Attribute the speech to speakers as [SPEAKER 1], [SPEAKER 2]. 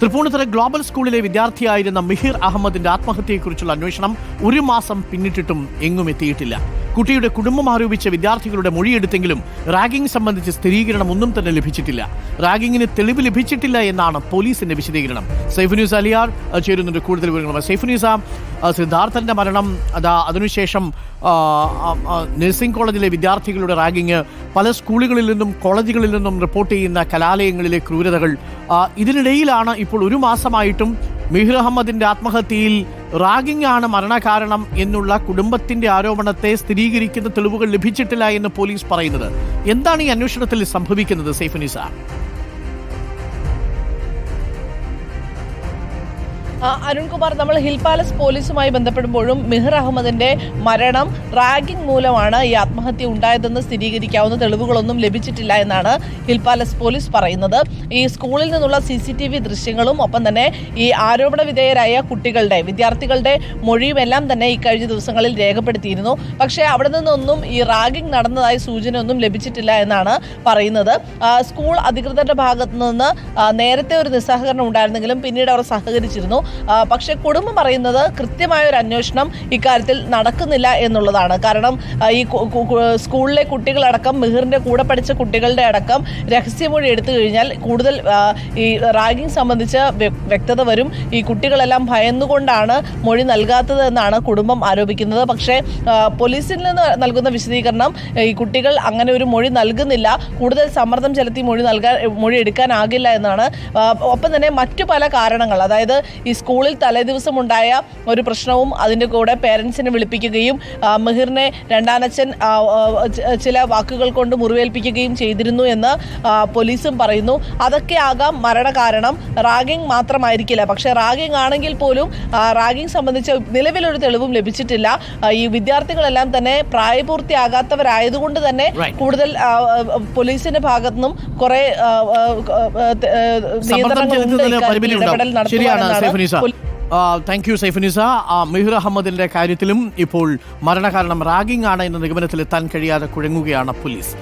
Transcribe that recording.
[SPEAKER 1] Tripunithura global സ്കൂളിലെ വിദ്യാർത്ഥിയായിരുന്ന മിഹിർ അഹമ്മദിന്റെ ആത്മഹത്യയെക്കുറിച്ചുള്ള അന്വേഷണം ഒരു മാസം പിന്നിട്ടിട്ടും എങ്ങും എത്തിയിട്ടില്ല. കുട്ടിയുടെ കുടുംബം ആരോപിച്ച വിദ്യാർത്ഥികളുടെ മൊഴിയെടുത്തെങ്കിലും റാഗിംഗ് സംബന്ധിച്ച് സ്ഥിരീകരണം ഒന്നും തന്നെ ലഭിച്ചിട്ടില്ല. റാഗിങ്ങിന് തെളിവ് ലഭിച്ചിട്ടില്ല എന്നാണ് പോലീസിന്റെ വിശദീകരണം. സൈഫുനീസ് അലിയാർ ചേരുന്നുണ്ട് കൂടുതൽ വിവരങ്ങളുമായി. സൈഫുനീസ സിദ്ധാർത്ഥന്റെ മരണം അതാ അതിനുശേഷം നഴ്സിംഗ് കോളേജിലെ വിദ്യാർത്ഥികളുടെ റാഗിങ് പല സ്കൂളുകളിൽ നിന്നും കോളേജുകളിൽ നിന്നും റിപ്പോർട്ട് ചെയ്യുന്ന കലാലയങ്ങളിലെ ക്രൂരതകൾ ഇതിനിടയിലാണ് ഇപ്പോൾ ഒരു മാസമായിട്ടും മിഹിർ അഹമ്മദിന്റെ ആത്മഹത്യയിൽ റാഗിംഗ് ആണ് മരണകാരണം എന്നുള്ള കുടുംബത്തിന്റെ ആരോപണത്തെ സ്ഥിരീകരിക്കുന്ന തെളിവുകൾ ലഭിച്ചിട്ടില്ല എന്ന് പോലീസ് പറയുന്നത്. എന്താണ് ഈ അന്വേഷണത്തിൽ സംഭവിക്കുന്നത് സൈഫുനിസ?
[SPEAKER 2] അരുൺകുമാർ നമ്മൾ ഹിൽ പാലസ് പോലീസുമായി ബന്ധപ്പെടുമ്പോഴും മിഹിർ അഹമ്മദിന്റെ മരണം റാഗിംഗ് മൂലമാണ് ഈ ആത്മഹത്യ ഉണ്ടായതെന്ന് സ്ഥിരീകരിക്കാവുന്ന തെളിവുകളൊന്നും ലഭിച്ചിട്ടില്ല എന്നാണ് ഹിൽ പാലസ് പോലീസ് പറയുന്നത്. ഈ സ്കൂളിൽ നിന്നുള്ള സി സി ടി വി ദൃശ്യങ്ങളും ഒപ്പം തന്നെ ഈ ആരോപണ വിധേയരായ കുട്ടികളുടെ വിദ്യാർത്ഥികളുടെ മൊഴിയും എല്ലാം തന്നെ ഈ കഴിഞ്ഞ ദിവസങ്ങളിൽ രേഖപ്പെടുത്തിയിരുന്നു. പക്ഷേ അവിടെ നിന്നൊന്നും ഈ റാഗിംഗ് നടന്നതായി സൂചനയൊന്നും ലഭിച്ചിട്ടില്ല എന്നാണ് പറയുന്നത്. സ്കൂൾ അധികൃതരുടെ ഭാഗത്തു നിന്ന് നേരത്തെ ഒരു നിസ്സഹകരണം ഉണ്ടായിരുന്നെങ്കിലും പിന്നീട് അവർ സഹകരിച്ചിരുന്നു. പക്ഷേ കുടുംബം പറയുന്നത് കൃത്യമായ ഒരു അന്വേഷണം ഇക്കാര്യത്തിൽ നടക്കുന്നില്ല എന്നുള്ളതാണ്. കാരണം ഈ സ്കൂളിലെ കുട്ടികളടക്കം മിഹിറിന്റെ കൂടെ പഠിച്ച കുട്ടികളുടെ അടക്കം രഹസ്യമൊഴി എടുത്തു കഴിഞ്ഞാൽ കൂടുതൽ ഈ റാഗിംഗ് സംബന്ധിച്ച് വ്യക്തത വരും. ഈ കുട്ടികളെല്ലാം ഭയന്നുകൊണ്ടാണ് മൊഴി നൽകാത്തത് എന്നാണ് കുടുംബം ആരോപിക്കുന്നത്. പക്ഷേ പോലീസിൽ നിന്ന് നൽകുന്ന വിശദീകരണം ഈ കുട്ടികൾ അങ്ങനെ ഒരു മൊഴി നൽകുന്നില്ല. കൂടുതൽ സമ്മർദ്ദം ചെലുത്തി മൊഴി നൽകാൻ മൊഴി എടുക്കാനാകില്ല എന്നാണ്. ഒപ്പം തന്നെ മറ്റു പല കാരണങ്ങൾ അതായത് ഈ സ്കൂളിൽ തലേദിവസം ഉണ്ടായ ഒരു പ്രശ്നവും അതിന്റെ കൂടെ പേരൻസിനെ വിളിപ്പിക്കുകയും മെഹിറിനെ രണ്ടാനച്ഛൻ ചില വാക്കുകൾ കൊണ്ട് മുറിവേൽപ്പിക്കുകയും ചെയ്തിരുന്നു എന്ന് പോലീസും പറയുന്നു. അതൊക്കെ ആകാം മരണകാരണം. റാഗിംഗ് മാത്രമായിരിക്കില്ല. പക്ഷേ റാഗിംഗ് ആണെങ്കിൽ പോലും റാഗിംഗ് സംബന്ധിച്ച് നിലവിലൊരു തെളിവും ലഭിച്ചിട്ടില്ല. ഈ വിദ്യാർത്ഥികളെല്ലാം തന്നെ പ്രായപൂർത്തിയാകാത്തവരായതുകൊണ്ട് തന്നെ കൂടുതൽ പോലീസിന്റെ ഭാഗത്തുനിന്നും കുറെ നിയന്ത്രണങ്ങൾ
[SPEAKER 1] ഉണ്ട്
[SPEAKER 2] ഇടപെടൽ നടത്തുവാനെന്നാണ്
[SPEAKER 1] Saifunisa. Thank you Saifunnisa. Mihir അഹമ്മദിന്റെ കാര്യത്തിലും ഇപ്പോൾ മരണകാരണം റാഗിംഗ് ആണ് എന്ന നിഗമനത്തിലെത്താൻ കഴിയാതെ കുഴങ്ങുകയാണ് പോലീസ്.